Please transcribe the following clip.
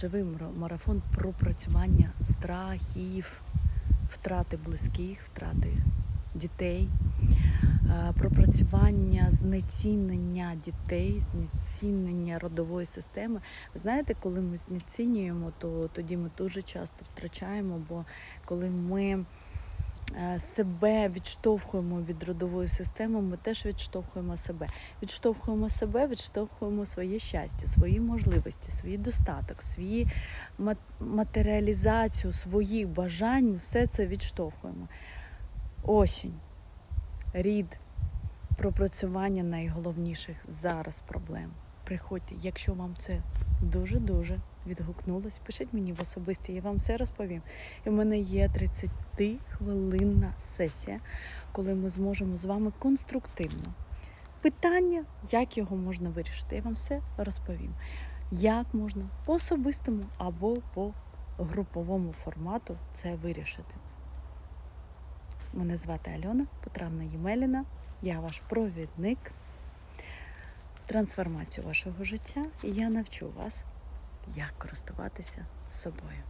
живий марафон марафон пропрацювання страхів, втрати близьких, втрати дітей, е, пропрацювання знецінення дітей, знецінення родової системи. Ви знаєте, коли ми знецінюємо, то тоді ми дуже часто втрачаємо, бо коли ми себе відштовхуємо від родової системи, ми теж відштовхуємо себе. Відштовхуємо себе, відштовхуємо своє щастя, свої можливості, свій достаток, свої матеріалізацію своїх бажань. Все це відштовхуємо. Осінь, рід, пропрацювання найголовніших зараз проблем. Приходьте, якщо вам це дуже-дуже відгукнулось, пишіть мені в особисті, я вам все розповім. І в мене є 30-хвилинна сесія, коли ми зможемо з вами конструктивно. Питання, як його можна вирішити, я вам все розповім. Як можна по особистому або по груповому формату це вирішити. Мене звати Альона Потравна Ємеліна, я ваш провідник, трансформацію вашого життя, і я навчу вас, як користуватися собою.